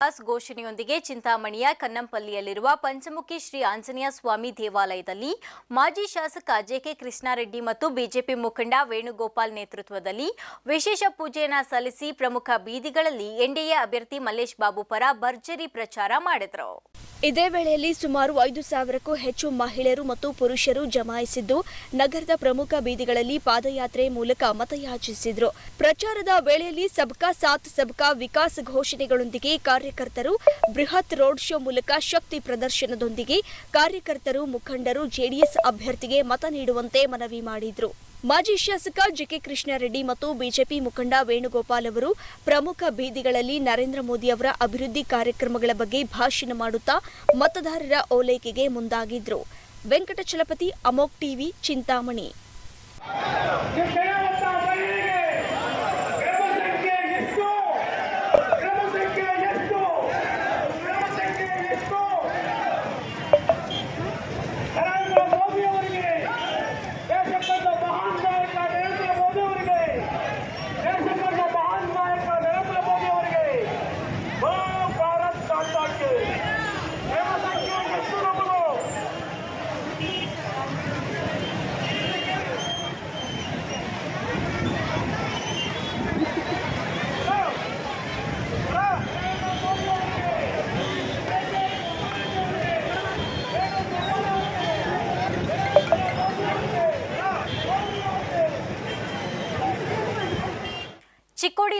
Pass ಘೋಷಣೆಯೊಂದಿಗೆ ಚಿಂತಾಮಣಿಯ ಕನ್ನಂಪಲ್ಲಿಯಲ್ಲಿರುವ ಪಂಚಮುಖಿ ಶ್ರೀ ಆಂಜನೇಯ ಸ್ವಾಮಿ ದೇವಾಲಯದಲ್ಲಿ ಮಾಜಿ ಶಾಸಕ ಜೆಕೆ ಕೃಷ್ಣಾರೆಡ್ಡಿ ಮತ್ತು ಬಿಜೆಪಿ ಮುಖಂಡ ವೇಣುಗೋಪಾಲ್ ನೇತೃತ್ವದಲ್ಲಿ ವಿಶೇಷ ಪೂಜೆಯನ್ನು ಸಲ್ಲಿಸಿ ಪ್ರಮುಖ ಬೀದಿಗಳಲ್ಲಿ ಎನ್ಡಿಎ ಅಭ್ಯರ್ಥಿ ಮಲ್ಲೇಶ್ ಬಾಬು ಪರ ಭರ್ಜರಿ ಪ್ರಚಾರ ಮಾಡಿದರು. ಇದೇ ವೇಳೆಯಲ್ಲಿ ಸುಮಾರು ಐದು ಸಾವಿರಕ್ಕೂ ಹೆಚ್ಚು ಮಹಿಳೆಯರು ಮತ್ತು ಪುರುಷರು ಜಮಾಯಿಸಿದ್ದು, ನಗರದ ಪ್ರಮುಖ ಬೀದಿಗಳಲ್ಲಿ ಪಾದಯಾತ್ರೆ ಮೂಲಕ ಮತಯಾಚಿಸಿದರು. ಪ್ರಚಾರದ ವೇಳೆಯಲ್ಲಿ ಸಬ್ಕಾ ಸಾಥ್, ಸಬ್ಕಾ ವಿಕಾಸ್ ಘೋಷಣೆಗಳೊಂದಿಗೆ ಕಾರ್ಯಕರ್ತರು ಬೃಹತ್ ರೋಡ್ ಶೋ ಮೂಲಕ ಶಕ್ತಿ ಪ್ರದರ್ಶನದೊಂದಿಗೆ ಕಾರ್ಯಕರ್ತರು ಮುಖಂಡರು ಜೆಡಿಎಸ್ ಅಭ್ಯರ್ಥಿಗೆ ಮತ ನೀಡುವಂತೆ ಮನವಿ ಮಾಡಿದ್ರು. ಮಾಜಿ ಶಾಸಕ ಜಿಕೆ ಕೃಷ್ಣಾರೆಡ್ಡಿ ಮತ್ತು ಬಿಜೆಪಿ ಮುಖಂಡ ವೇಣುಗೋಪಾಲ್ ಅವರು ಪ್ರಮುಖ ಬೀದಿಗಳಲ್ಲಿ ನರೇಂದ್ರ ಮೋದಿ ಅವರ ಅಭಿವೃದ್ಧಿ ಕಾರ್ಯಕ್ರಮಗಳ ಬಗ್ಗೆ ಭಾಷಣ ಮಾಡುತ್ತಾ ಮತದಾರರ ಓಲೈಕೆಗೆ ಮುಂದಾಗಿದ್ರು. ವೆಂಕಟಚಲಪತಿ, ಅಮೋಕ್ ಟಿವಿ, ಚಿಂತಾಮಣಿ. ಚಿಕ್ಕೋಡಿ